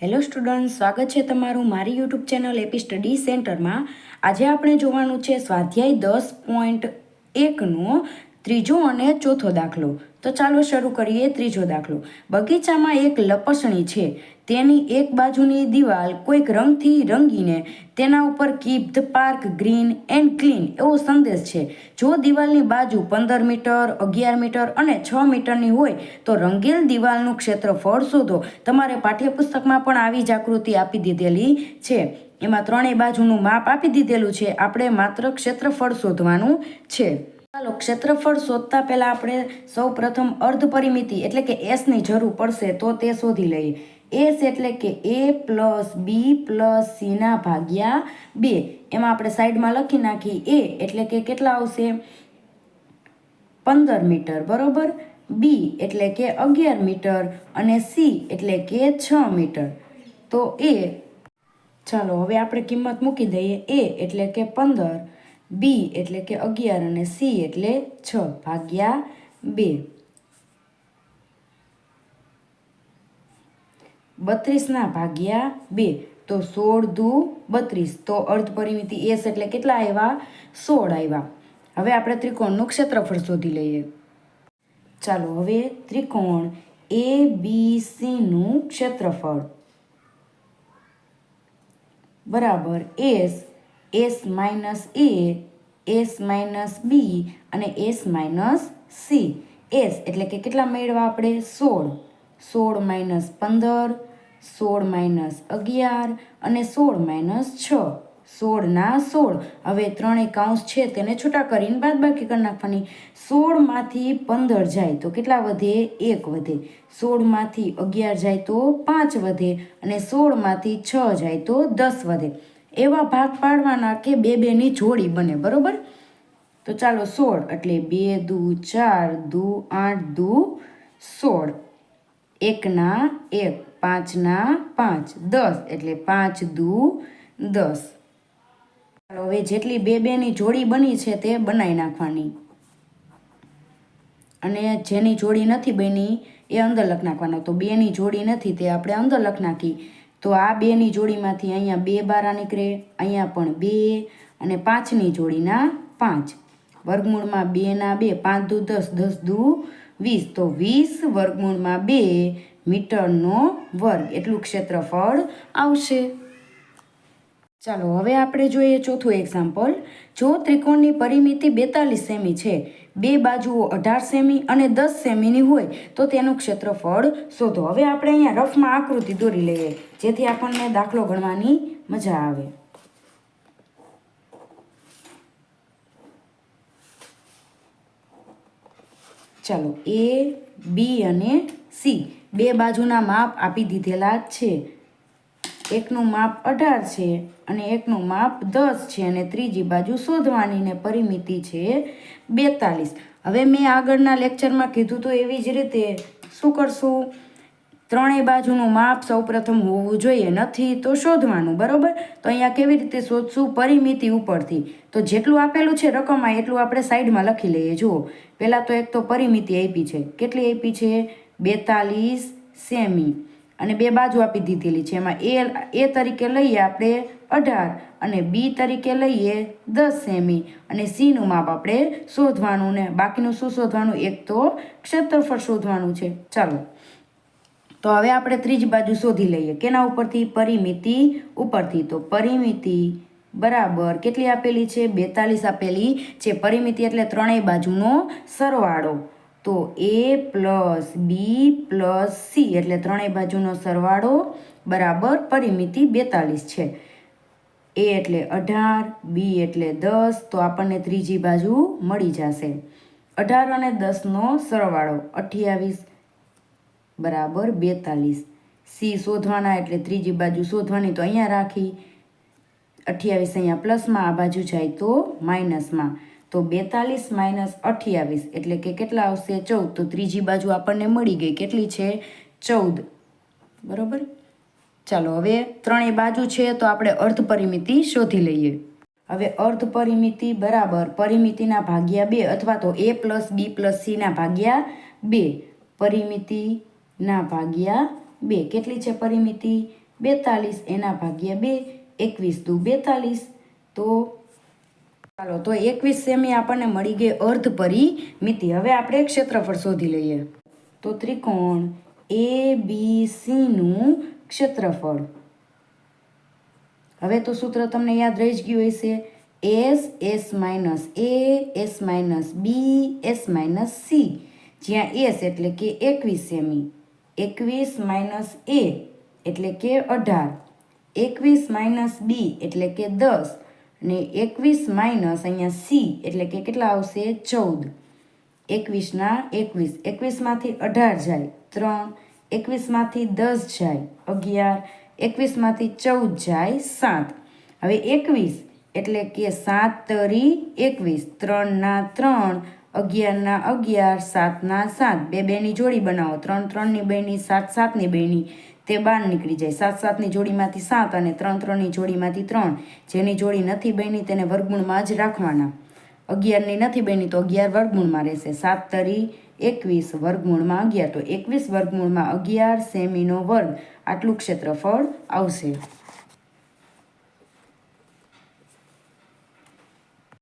Hello student સ્વાગત છે તમારું મારી યુટ્યુબ ચેનલ એપી સ્ટડી સેન્ટરમાં. આજે આપણે જોવાનું છે સ્વાધ્યાય દસ પોઈન્ટ એકનો ત્રીજો અને ચોથો દાખલો. તો ચાલો શરૂ કરીએ ત્રીજો દાખલો. બગીચામાં એક લપસણી છે. તેની એક બાજુની દિવાલ કોઈક રંગથી રંગીને તેના ઉપર keep park green and clean એવો સંદેશ છે. જો દિવાલની બાજુ પંદર મીટર, અગિયાર મીટર અને છ મીટરની હોય, તો રંગેલ દિવાલનું ક્ષેત્રફળ શોધો. તમારે પાઠ્યપુસ્તકમાં પણ આવી જાગૃતિ આપી દીધેલી છે. એમાં ત્રણેય બાજુનું માપ આપી દીધેલું છે. આપણે માત્ર ક્ષેત્રફળ શોધવાનું છે. ચાલો ક્ષેત્રફળ શોધતા પહેલાં આપણે સૌ પ્રથમ અર્ધ પરિમિતિ એટલે કે એસની જરૂર પડશે તો તે શોધી લઈએ. એસ એટલે કે એ પ્લસ બી પ્લસ સીના ભાગ્યા બે. એમાં આપણે સાઈડમાં લખી નાખી એ એટલે કે કેટલા આવશે? પંદર મીટર, બરોબર? બી એટલે કે અગિયાર મીટર અને સી એટલે કે છ મીટર. તો એ ચાલો, હવે આપણે કિંમત મૂકી દઈએ. એ એટલે કે પંદર. બી એટલે કે અગિયાર અને સી એટલે છ ભાગ્યા બે. બત્રીસના ભાગ્યા બે. તો સોળ દુ બત્રીસ. તો અર્ધ પરિમિતિ એસ એટલે કેટલા આવ્યા સોળ આવ્યા હવે આપણે ત્રિકોણનું ક્ષેત્રફળ શોધી લઈએ. ચાલો હવે ત્રિકોણ એ બી સીનું ક્ષેત્રફળ. બરાબર, S S minus A S minus B અને એસ માઇનસ સી એસ એટલે કે કેટલા મેળવા આપણે? સોળ. સોળ માઇનસ પંદર, સોળ માઇનસ અગિયાર અને સોળ માઇનસ છ. સોળના સોળ. હવે ત્રણેય કાઉન્સ છે તેને છૂટા કરીને બાદબાકી કરી નાખવાની. સોળમાંથી પંદર જાય તો કેટલા વધે? એક વધે. સોળમાંથી અગિયાર જાય તો પાંચ વધે અને સોળમાંથી છ જાય તો દસ વધે. એવા ભાગ પાડવાના કે બે બેની જોડી બને, બરોબર? તો ચાલો સોળ, એટલે બે, દુ, ચાર, દુ, આઠ, દુ, સોળ. એકના એક, પાંચના પાંચ, દસ, એટલે પાંચ, દુ, દસ. ચાલો, હવે જેટલી બે બેની જોડી બની છે તે બનાવી નાખવાની. અને જેની જોડી નથી બની, એ અંદર લખ નાખવાનો. તો બેની જોડી નથી, તે આપણે અંદર લખ નાખી. તો આ બેની જોડીમાંથી અહીંયા બે બારા નીકળે, અહીંયા પણ બે અને પાંચની જોડીના પાંચ. વર્ગમૂળમાં બેના બે, પાંચ દુ દસ દસ દુ વીસ. તો વીસ વર્ગમૂળમાં બે મીટરનો વર્ગ. એટલું ક્ષેત્રફળ આવશે. ચાલો, હવે આપણે જોઈએ ચોથું એક્ઝામ્પલ જો ત્રિકોણની પરિમિતિ બેતાલીસ સેમી છે બે બાજુઓ અઢાર સેમી અને દસ સેમીની હોય તો તેનું ક્ષેત્રફળ શોધો. હવે આપણે અહીંયા રફમાં આકૃતિ દોરી લઈએ, જેથી આપણને દાખલો ગણવાની મજા આવે. ચાલો, એ, બી અને સી બે બાજુના માપ આપી દીધેલા છે. એકનું માપ અઢાર છે અને એકનું માપ દસ છે અને ત્રીજી બાજુ શોધવાની ને પરિમિતિ છે બેતાલીસ. હવે મેં આગળના લેક્ચરમાં કીધું તો એવી જ રીતે શું કરશું? ત્રણેય બાજુનું માપ સૌપ્રથમ હોવું જોઈએ, નથી તો શોધવાનું, બરાબર? તો અહીંયા કેવી રીતે શોધશું? પરિમિતિ ઉપરથી. તો જેટલું આપેલું છે રકમમાં, એટલું આપણે સાઈડમાં લખી લઈએ. જુઓ, પહેલાં તો એક તો પરિમિતિ આપી છે. કેટલી આપી છે? બેતાલીસ સેમી. અને બે બાજુ આપી દીધેલી છે. એમાં એ એ તરીકે લઈએ આપણે અઢાર અને બી તરીકે લઈએ દસ સેમી અને સીનું માપ આપણે શોધવાનું ને બાકીનું શું શોધવાનું? એક તો ક્ષેત્રફળ શોધવાનું છે. ચાલો. તો હવે આપણે ત્રીજી બાજુ શોધી લઈએ. કેના ઉપરથી? પરિમિતિ ઉપરથી. તો પરિમિતિ બરાબર કેટલી આપેલી છે? બેતાલીસ આપેલી છે. પરિમિતિ એટલે ત્રણેય બાજુનો સરવાળો. તો A plus B plus C એટલે ત્રણેય બાજુનો સરવાળો બરાબર પરિમિતિ બેતાલીસ છે. એ એટલે અઢાર બી એટલે દસ, તો આપણને ત્રીજી બાજુ મળી જશે. અઢાર અને દસનો સરવાળો અઠ્યાવીસ બરાબર બેતાલીસ. સી શોધવાના એટલે ત્રીજી બાજુ શોધવાની તો અહીંયા રાખી. અઠ્યાવીસ અહીંયા પ્લસમાં આ બાજુ જાય તો માઇનસમાં તો બેતાલીસ માઇનસ અઠ્યાવીસ એટલે કે કેટલા આવશે? ચૌદ. તો ત્રીજી બાજુ આપણને મળી ગઈ. કેટલી છે? ચૌદ. બરોબર? ચાલો, હવે ત્રણેય બાજુ છે તો આપણે અર્ધ પરિમિતિ શોધી લઈએ. હવે અર્ધ પરિમિતિ બરાબર પરિમિતિના ભાગ્યા બે અથવા તો એ પ્લસ બી પ્લસ સીના ભાગ્યા બે. પરિમિતિના ભાગ્યા બે. કેટલી છે પરિમિતિ? બેતાલીસ. એના ભાગ્યા બે. એકવીસ. દુ બેતાલીસ. તો ચાલો, તો એકવીસ સેમી આપણને મળી ગઈ અર્ધ પરિમિતિ હવે આપણે ક્ષેત્રફળ શોધી લઈએ. તો ત્રિકોણ એ બી સીનું ક્ષેત્રફળ. હવે તો સૂત્ર તમને યાદ રહી જ ગયું હશે. S S minus A, S minus B, S minus C. જ્યાં એસ એટલે કે એકવીસ સેમી. એકવીસ માઇનસ એ એટલે કે અઢાર. એકવીસ માઇનસ બી એટલે કે દસ. અને એકવીસ માઇનસ અહીંયા સી એટલે કે કેટલા આવશે? ચૌદ. એકવીસના એકવીસ. એકવીસમાંથી અઢાર જાય. ત્રણ. એકવીસમાંથી દસ જાય. અગિયાર. એકવીસમાંથી ચૌદ જાય સાત. હવે એકવીસ એટલે કે સાત તરી એકવીસ. ત્રણના ત્રણ, અગિયારના અગિયાર, સાતના સાત. બે બેની જોડી બનાવો. ત્રણ ત્રણની બેની સાત, સાતની બેની તે બાર નીકળી જાય. સાત સાતની જોડીમાંથી સાત અને ત્રણ ત્રણની જોડીમાંથી ત્રણ. જેની જોડી નથી બની તેને વર્ગુણમાં જ રાખવાના. અગિયારની નથી બની તો અગિયાર વર્ગમૂળમાં રહેશે. સાત તરી એકવીસ વર્ગમૂળમાં અગિયાર. તો એકવીસ વર્ગમૂળમાં અગિયાર સેમીનો વર્ગ. આટલું ક્ષેત્રફળ આવશે.